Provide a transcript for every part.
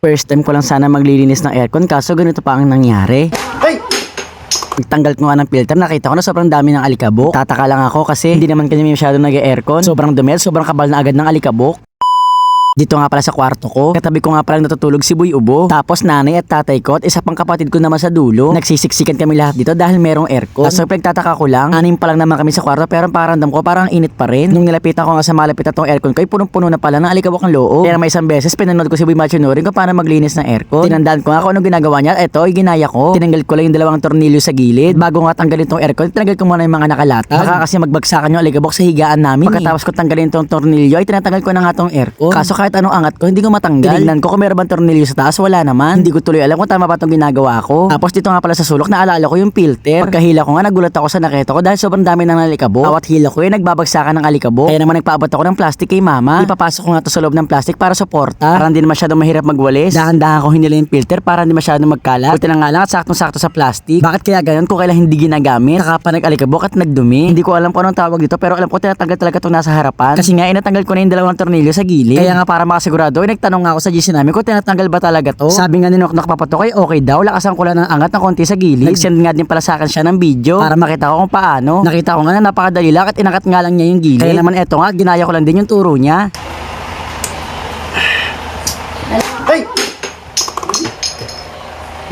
First time ko lang sana maglilinis ng aircon kaso ganito pa ang nangyari. Pagtanggal ko nga ng filter, nakita ko na sobrang dami ng alikabok. Tataka lang ako kasi hindi naman kanya masyado nag-aircon. Sobrang dumi, at sobrang kabal na agad ng alikabok. Dito nga pala sa kwarto ko, katabi ko nga palang natutulog si Boy Ubo. Tapos nanay at tatay ko at isa pang kapatid ko naman sa dulo. Nagsisiksikan kami lahat dito dahil merong aircon. So pagtataka ko lang, anim pa lang naman kami sa kwarto pero parang ko parang init pa rin. Nung nilapitan ko nga sa malapit na tong aircon ko, punong-puno na pala ng alikabok ng loob. Kaya may isang beses pinanood ko si Boy Machunurin kung paano maglinis ng aircon. Tinandaan ko nga kung anong ginagawa niya. Eto, ay ginaya ko. Tinanggal ko lang yung dalawang tornilyo sa gilid. Bago nga tanggalin tong aircon, tinanggal ko muna yung mga nakalatag. Baka kasi magbagsakan yung alikabok sa higaan namin. Pagkatapos ko tanggalin tong tornilyo, ay tinatanggal ko na nga tong aircon. Kaso kahit anong angat ko, hindi ko matanggal. Tinignan ko kung meron bang tornilyo sa taas, wala naman. Hindi ko tuloy alam kung tama ba tong ginagawa ko. Tapos dito nga pala sa sulok, naalala ko yung filter. Pagkahila ko nga, nagulat ako sa nakita ko dahil sobrang dami ng alikabok. Bawat hila ko, ay nagbabagsakan ng alikabok. Kaya naman nagpaabot ako ng plastic kay mama. Ipapasok ko nga to sa loob ng plastic para suporta. Para hindi na masyadong mahirap magwalis. Dahan-dahan ko hinila yung filter para hindi masyadong magkalat. Buti na nga lang at saktong-sakto sa plastic. Bakit kaya ganun kung kailan hindi ginagamit? Saka pa nag-alikabok at nagdumi. Hindi ko alam kung anong tawag dito pero alam ko tinatanggal talaga itong nasa harapan. Kasi nga inatanggal ko na yung dalawang tornilyo sa gilid. Kaya nga para makasigurado, ay nagtanong nga ako sa GC namin kung tinatanggal ba talaga to. Sabi nga ni Noknok Papatok ay okay daw. Lakasan ko lang ng angat ng konti sa gilid. Nag-send nga din pala sa akin siya ng video para makita ko kung paano. Nakita ko nga na napakadali lang at inakat nga lang niya yung gilid. Kaya naman eto nga, ginaya ko lang din yung turo niya.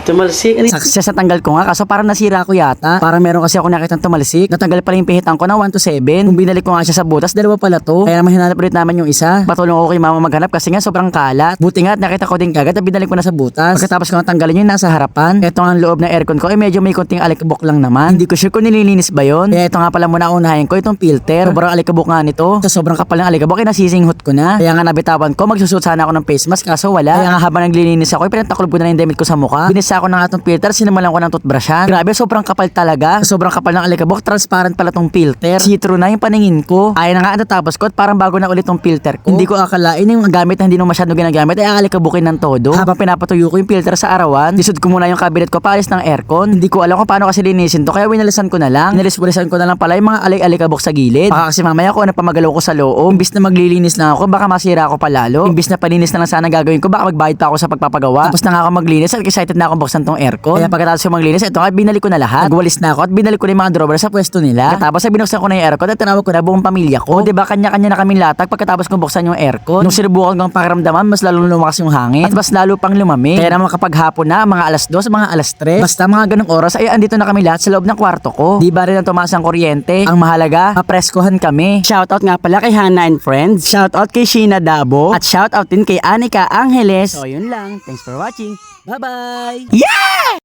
Tumalsik. Ano Success na tanggal ko nga kaso parang nasira ko yata. Parang meron kasi ako nakitang tumalsik. Natanggal pala yung pihitan ko na 1 to 7. Kung binalik ko nga siya sa butas, dalawa pala to. Kaya naman hinanap ulit naman yung isa. Patulong ako kay mama maghanap kasi nga sobrang kalat. Buti nga at nakita ko din kagad at binalik ko na sa butas. Pagkatapos ko nga tanggalin yung nasa harapan. Ito ang loob ng aircon ko ay medyo may konting alikabok lang naman. Hindi ko sure kung nililinis ba yon. Kaya ito nga pala muna unahin ko itong filter. Sobrang alikabok nga nito. Sa sobrang kapal ng alikabok ay nasisinghot ko na. Kaya nga nabitawan ko magsusuot sana ako ng face mask kaso wala. Kaya nga habang naglilinis ako ay pinatakulob ko na yung damit ko sa mukha. Binisa ko na nga itong filter sinimulan ko ng toothbrushan. Grabe, sobrang kapal talaga. Sobrang kapal ng alikabok. Transparent pala tong filter. See-through na yung paningin ko. Ay na nga natapos ko at parang bago na ulit tong filter ko. Hindi ko akalain yung gamit na hindi nung masyado ginagamit ay aalikabukin ng todo. Habang pinapatuyo ko yung filter sa arawan, disod ko muna yung cabinet ko paalis ng aircon. Hindi ko alam kung paano kasi linisin to kaya winalisan ko na lang. Winalis-walisan ko na lang pala yung mga alik-alikabok sa gilid. Baka kasi mamaya ko ano pa magalaw ko sa loob. Imbis na maglilinis na ako, baka masira ako pa lalo. Imbis na palinis na lang sana gagawin ko, baka magbayad pa ako sa pagpapagawa. Tapos na nga ako maglinis at excited na ako buksan tong aircon. Kaya pagkatapos ko maglinis, ito nga binalik ko na lahat. Nagwalis na ako at binalik ko na yung mga drawer sa pwesto nila. Tapos ay binuksan ko na yung aircon at tinawag ko na buong pamilya ko. O diba kanya-kanya na kaming latag pagkatapos kong buksan yung aircon. Nung sinubukan kong pakiramdaman, mas lalong lumakas yung hangin at mas lalo pang lumamig. Kaya naman kapag hapon na, mga alas 2, mga alas 3, basta mga ganong oras ay andito na kami lahat sa loob ng kwarto ko. Di ba rin ang tumaas ang kuryente? Ang mahalaga, mapreskohan kami. Shoutout nga pala kay Hannah and Friends. Shoutout kay Sheena Dabo. At shoutout din kay Anika Angeles. So yun lang. Thanks for watching. Bye-bye! Yeah!